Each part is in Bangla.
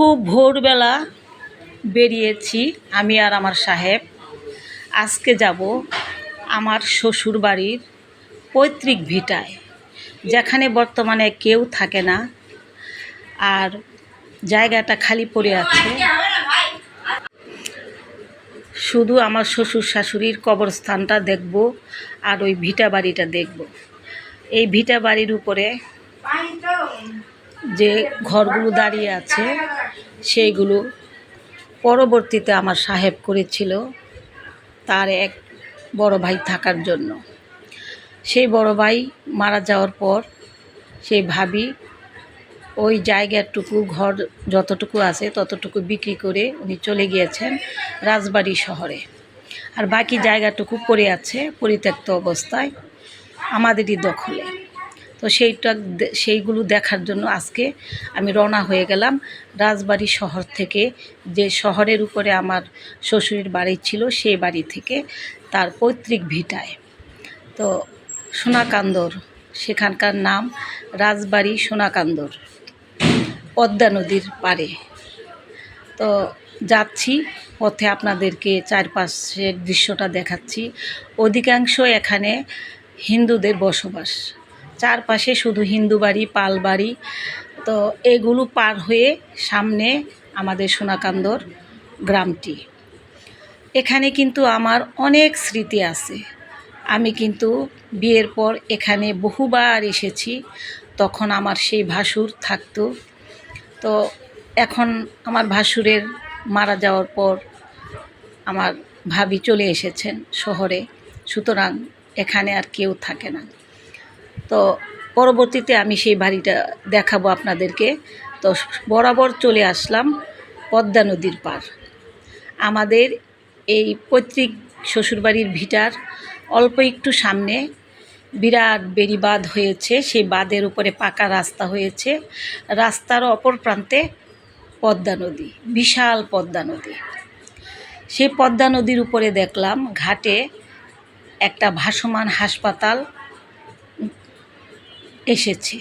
খুব ভোরবেলা বেরিয়েছি আমি আর আমার সাহেব। আজকে যাব আমার শ্বশুর বাড়ির পৈতৃক ভিটায়, যেখানে বর্তমানে কেউ থাকে না আর জায়গাটা খালি পড়ে আছে। শুধু আমার শ্বশুর শাশুড়ির কবরস্থানটা দেখব আর ওই ভিটা বাড়িটা দেখব। এই ভিটা বাড়ির উপরে যে ঘরগুলো দাঁড়িয়ে আছে, সেইগুলো পরবর্তীতে আমার সাহেব করেছিল তার এক বড় ভাই থাকার জন্য। সেই বড় ভাই মারা যাওয়ার পর সেই ভাবি ওই জায়গাটুকু ঘর যতটুকু আছে ততটুকু বিক্রি করে উনি চলে গিয়েছেন রাজবাড়ি শহরে। আর বাকি জায়গাটুকু পড়ে আছে পরিত্যক্ত অবস্থায়, আমাদেরই দখলে। তো সেইটা সেইগুলো দেখার জন্য আজকে আমি রওনা হয়ে গেলাম রাজবাড়ি শহর থেকে। যে শহরের উপরে আমার শ্বশুরের বাড়ি ছিল সেই বাড়ি থেকে, তার পৈতৃক ভিটায়। তো সোনাকান্দর, সেখানকার নাম রাজবাড়ি সোনাকান্দর, পদ্মা নদীর পাড়ে। তো যাচ্ছি, পথে আপনাদেরকে চারপাশের দৃশ্যটা দেখাচ্ছি। অধিকাংশ এখানে হিন্দুদের বসবাস। চারপাশে শুধু হিন্দু বাড়ি, পাল বাড়ি। তো এগুলো পার হয়ে সামনে আমাদের সোনাকান্দর গ্রামটি। এখানে কিন্তু আমার অনেক স্মৃতি আছে। আমি কিন্তু বিয়ের পর এখানে বহুবার এসেছি। তখন আমার সেই ভাসুর থাকতো। তো এখন আমার ভাসুরের মারা যাওয়ার পর আমার ভাবি চলে এসেছেন শহরে। সুতরাং এখানে আর কেউ থাকে না। তো পরবর্তীতে আমি সেই বাড়িটা দেখাবো আপনাদেরকে। তো বরাবর চলে আসলাম পদ্মা নদীর পার আমাদের এই পৈতৃক শ্বশুরবাড়ির ভিটার অল্প একটু সামনে বিরাট বেড়ি বাঁধ হয়েছে, সেই বাঁধের উপরে পাকা রাস্তা হয়েছে। রাস্তার অপর প্রান্তে পদ্মা নদী, বিশাল পদ্মা নদী। সেই পদ্মা নদীর উপরে দেখলাম ঘাটে একটা ভাসমান হাসপাতাল এসেছে।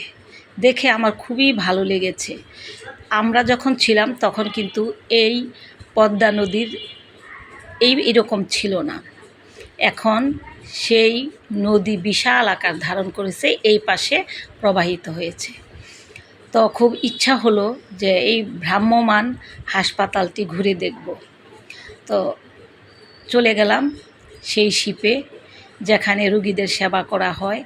দেখে আমার খুবই ভালো লেগেছে। আমরা যখন ছিলাম তখন কিন্তু এই পদ্মা নদীর এই এরকম ছিল না। এখন সেই নদী বিশাল আকার ধারণ করেছে, এই পাশে প্রবাহিত হয়েছে। তো খুব ইচ্ছা হলো যে এই ভ্রাম্যমান হাসপাতালটি ঘুরে দেখব। তো চলে গেলাম সেই শিপে যেখানে রুগীদের সেবা করা হয়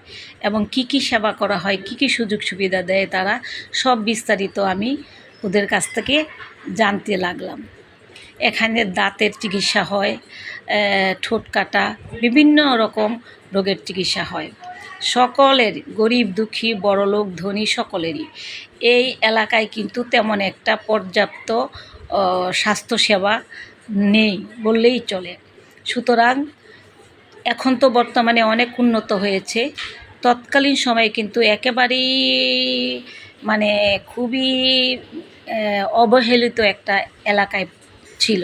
এবং কি কি সেবা করা হয়, কি কি সুযোগ সুবিধা দেয় তারা, সব বিস্তারিত আমি ওদের কাছ থেকে জানতে লাগলাম। এখানে দাঁতের চিকিৎসা হয় ঠোঁট কাটা, বিভিন্ন রকম রোগের চিকিৎসা হয়। সকলের, গরিব, দুঃখী, বড়লোক, ধনী সকলেরই। এই এলাকায় কিন্তু তেমন একটা পর্যাপ্ত স্বাস্থ্যসেবা নেই বললেই চলে। সুতরাং এখন তো বর্তমানে অনেক উন্নত হয়েছে। তৎকালীন সময়ে কিন্তু একেবারেই মানে খুবই অবহেলিত একটা এলাকায় ছিল।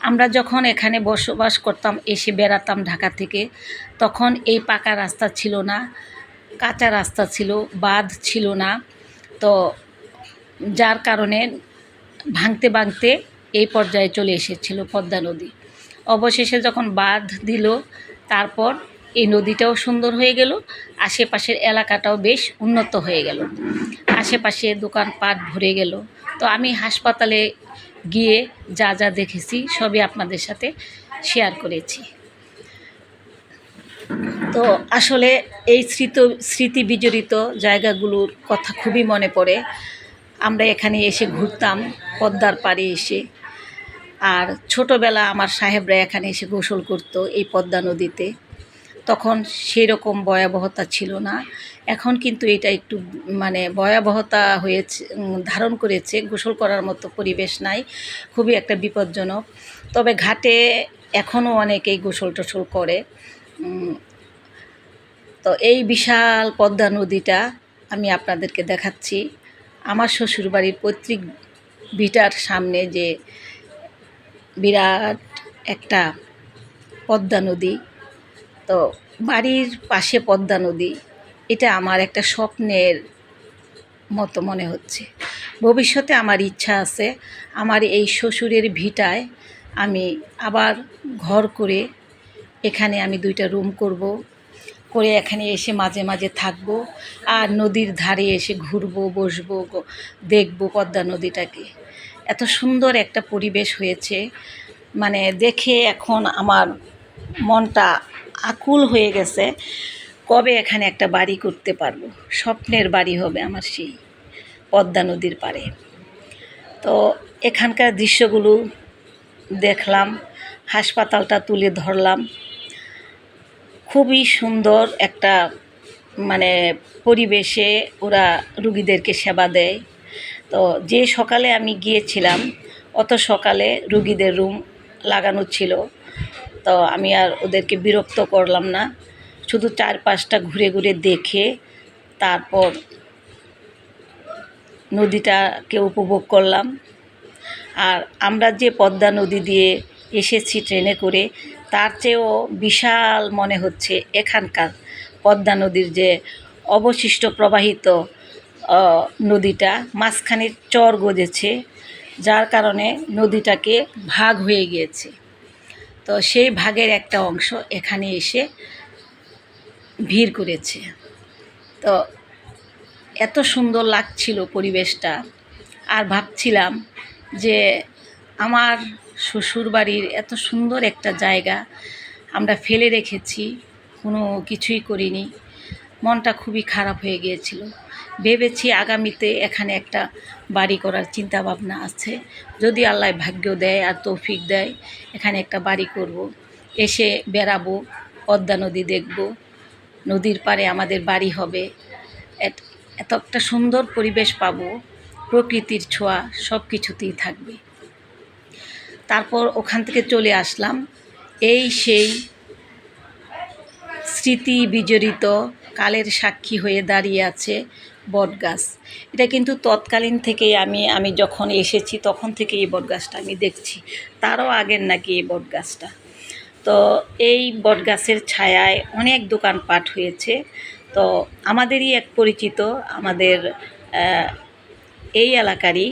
আমরা যখন এখানে বসবাস করতাম, এসে বেড়াতাম ঢাকা থেকে, তখন এই পাকা রাস্তা ছিল না, কাঁচা রাস্তা ছিল, বাঁধ ছিল না। তো যার কারণে ভাঙতে ভাঙতে এই পর্যায়ে চলে এসেছিল পদ্মা নদী। অবশেষে যখন বাঁধ দিল, তারপর এই নদীটাও সুন্দর হয়ে গেল, আশেপাশের এলাকাটাও বেশ উন্নত হয়ে গেল। আশেপাশে দোকানপাট ভরে গেল। তো আমি হাসপাতালে গিয়ে যা যা দেখেছি, সবই আপনাদের সাথে শেয়ার করেছি। তো আসলে এই স্মৃত, স্মৃতি বিজড়িত জায়গাগুলোর কথা খুবই মনে পড়ে। আমরা এখানে এসে ঘুরতাম, পদ্মার পাড়ে এসে। আর ছোটোবেলা আমার সাহেবরা এখানে এসে গোসল করতো এই পদ্মা নদীতে। তখন সেই রকম ভয়াবহতা ছিল না। এখন কিন্তু এটা একটু মানে ভয়াবহতা হয়েছে, ধারণ করেছে। গোসল করার মতো পরিবেশ নাই। খুবই একটা বিপজ্জনক। তবে ঘাটে এখনও অনেকেই গোসল টোসল করে। তো এই বিশাল পদ্মা নদীটা আমি আপনাদেরকে দেখাচ্ছি। আমার শ্বশুরবাড়ির পৈতৃক ভিটার সামনে যে বিরাট একটা পদ্মা নদী। তো বাড়ির পাশে পদ্মা নদী। এটা আমার একটা স্বপ্নের মতো মনে হচ্ছে। ভবিষ্যতে আমার ইচ্ছা আছে, আমার এই শ্বশুরের ভিটায় আমি আবার ঘর করে এখানে আমি দুইটা রুম করব, করে এখানে এসে মাঝে মাঝে থাকব আর নদীর ধারে এসে ঘুরবো, বসবো, দেখব পদ্মা নদীটাকে। এত সুন্দর একটা পরিবেশ হয়েছে। মানে দেখে এখন আমার মনটা আকুল হয়ে গেছে কবে এখানে একটা বাড়ি করতে পারব। স্বপ্নের বাড়ি হবে আমার সেই পদ্মা নদীর পাড়ে। তো এখানকার দৃশ্যগুলো দেখলাম, হাসপাতালটা তুলে ধরলাম। খুবই সুন্দর একটা মানে পরিবেশে ওরা রুগীদেরকে সেবা দেয়। তো যে সকালে আমি গিয়েছিলাম, অত সকালে রুগীদের রুম লাগানো ছিল। তো আমি আর ওদেরকে বিরক্ত করলাম না। শুধু চার পাঁচটা ঘুরে ঘুরে দেখে তারপর নদীটাকে উপভোগ করলাম। আর আমরা যে পদ্মা নদী দিয়ে এসেছি ট্রেনে করে, তার চেয়েও বিশাল মনে হচ্ছে এখানকার পদ্মা নদীর যে অবশিষ্ট প্রবাহিত নদীটা মাঝখানে চর গজেছে, যার কারণে নদীটাকে ভাগ হয়ে গিয়েছে। তো সেই ভাগের একটা অংশ এখানে এসে ভিড় করেছে। তো এত সুন্দর লাগছিল পরিবেশটা, আর ভাবছিলাম যে আমার শ্বশুর বাড়ির এত সুন্দর একটা জায়গা আমরা ফেলে রেখেছি, কোনো কিছুই করিনি, মনটা খুবই খারাপ হয়ে গিয়েছিল। ভেবেছি আগামীতে এখানে একটা বাড়ি করার চিন্তা ভাবনা আছে। যদি আল্লাহ ভাগ্য দেয় আর তৌফিক দেয়, এখানে একটা বাড়ি করব। এসে বেড়াবো, পদ্মা নদী দেখব, নদীর পাড়ে আমাদের বাড়ি হবে। এত একটা সুন্দর পরিবেশ পাবো, প্রকৃতির ছোঁয়া সব কিছুতেই থাকবে। তারপর ওখান থেকে চলে আসলাম। এই সেই স্মৃতি বিজড়িত, কালের সাক্ষী হয়ে দাঁড়িয়ে আছে বটগাছ। এটা কিন্তু তৎকালীন থেকেই আমি আমি যখন এসেছি তখন থেকে এই বটগাছটা আমি দেখছি। তারও আগের নাকি এই বটগাছটা। তো এই বটগাছের ছায়ায় অনেক দোকান দোকানপাট হয়েছে। তো আমাদেরই এক পরিচিত, আমাদের এই এলাকারই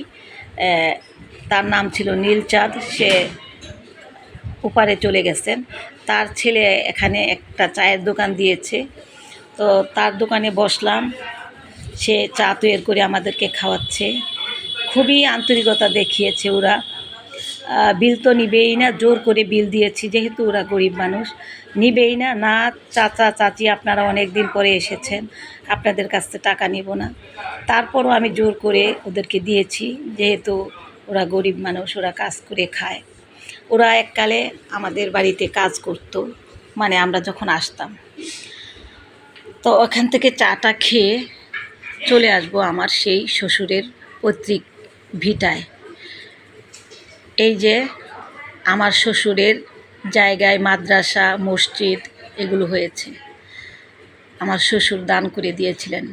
তার নাম ছিল নীলচাঁদ। সে ওপারে চলে গেছেন। তার ছেলে এখানে একটা চায়ের দোকান দিয়েছে। তো তার দোকানে বসলাম। সে চা তৈরি করে আমাদেরকে খাওয়াচ্ছে। খুবই আন্তরিকতা দেখিয়েছে ওরা। বিল তো নিবেই না, জোর করে বিল দিয়েছি যেহেতু ওরা গরিব মানুষ। নিবেই না না, চাচা, চাচি আপনারা অনেক দিন পরে এসেছেন, আপনাদের কাছ থেকে টাকা নিব না। তারপরও আমি জোর করে ওদেরকে দিয়েছি যেহেতু ওরা গরিব মানুষ, ওরা কাজ করে খায়। ওরা এককালে আমাদের বাড়িতে কাজ করতো মানে আমরা যখন আসতাম। তো ওখান থেকে চাটা খেয়ে চলে আসব আমার সেই শ্বশুরের পৈতৃক ভিটায়। এই যে আমার শ্বশুরের জায়গায় মাদ্রাসা, মসজিদ এগুলো হয়েছে। আমার শ্বশুর দান করে দিয়েছিলেন।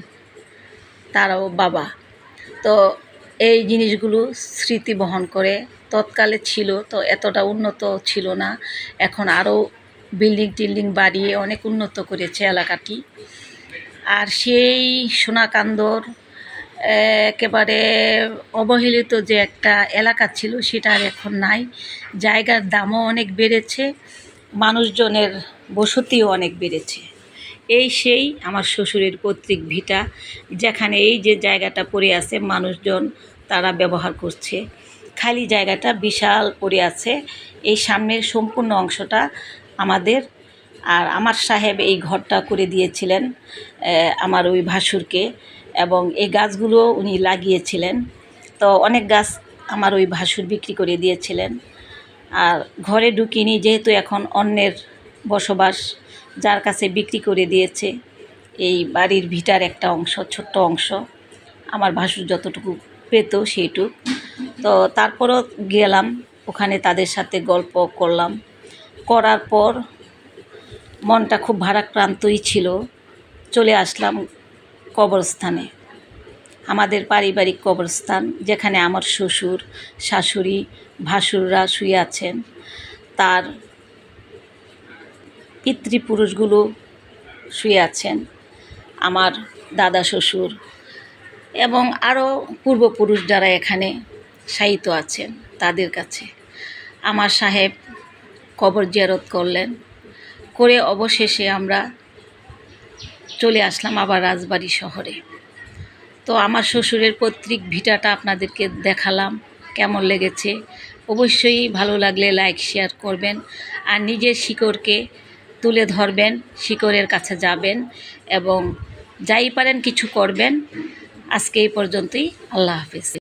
তারাও বাবা। তো এই জিনিসগুলো স্মৃতি বহন করে তৎকালে ছিল, তো এতটা উন্নত ছিল না। এখন আরও বিল্ডিং টিল্ডিং বাড়িয়ে অনেক উন্নত করেছে এলাকাটি। আর সেই সোনাকান্দর, একেবারে অবহেলিত যে একটা এলাকা ছিল সেটা আর এখন নাই। জায়গার দামও অনেক বেড়েছে, মানুষজনের বসতিও অনেক বেড়েছে। এই সেই আমার শ্বশুরের পৈতৃক ভিটা, যেখানে এই যে জায়গাটা পড়ে আছে মানুষজন তারা ব্যবহার করছে। খালি জায়গাটা বিশাল পড়ে আছে, এই সামনের সম্পূর্ণ অংশটা আমাদের আর আমার সাহেব এই ঘরটা করে দিয়েছিলেন আমার ওই ভাসুরকে এবং এই গাছগুলো উনি লাগিয়েছিলেন। তো অনেক গাছ আমার ওই ভাসুর বিক্রি করে দিয়েছিলেন। আর ঘরে ঢুকিনি যেহেতু এখন অন্যের বসবাস, যার কাছে বিক্রি করে দিয়েছে। এই বাড়ির ভিটার একটা অংশ, ছোট্ট অংশ আমার ভাসুর যতটুকু পেত সেইটুক। তো তারপরও গেলাম, ওখানে তাদের সাথে গল্প করলাম। করার পর মনটা খুব ভারাক্রান্তই ছিল। চলে আসলাম কবরস্থানে। আমাদের পারিবারিক কবরস্থান, যেখানে আমার শ্বশুর, শাশুড়ি, ভাসুররা শুয়ে আছেন। তার পিতৃপুরুষগুলো শুয়ে আছেন। আমার দাদা শ্বশুর এবং আরও পূর্বপুরুষ যারা এখানে শায়িত আছেন তাদের কাছে। আমার সাহেব কবর জিয়ারত করলেন। করে অবশেষে আমরা চলে আসলাম আবার রাজবাড়ি শহরে। তো আমার শ্বশুরের পৈতৃক ভিটাটা আপনাদেরকে দেখালাম, কেমন লেগেছে। অবশ্যই ভালো লাগলে লাইক শেয়ার করবেন আর নিজের শিকড়কে তুলে ধরবেন, শিকড়ের কাছে যাবেন এবং যাই পারেন কিছু করবেন। আজকে এই পর্যন্তই, আল্লাহ হাফিজ।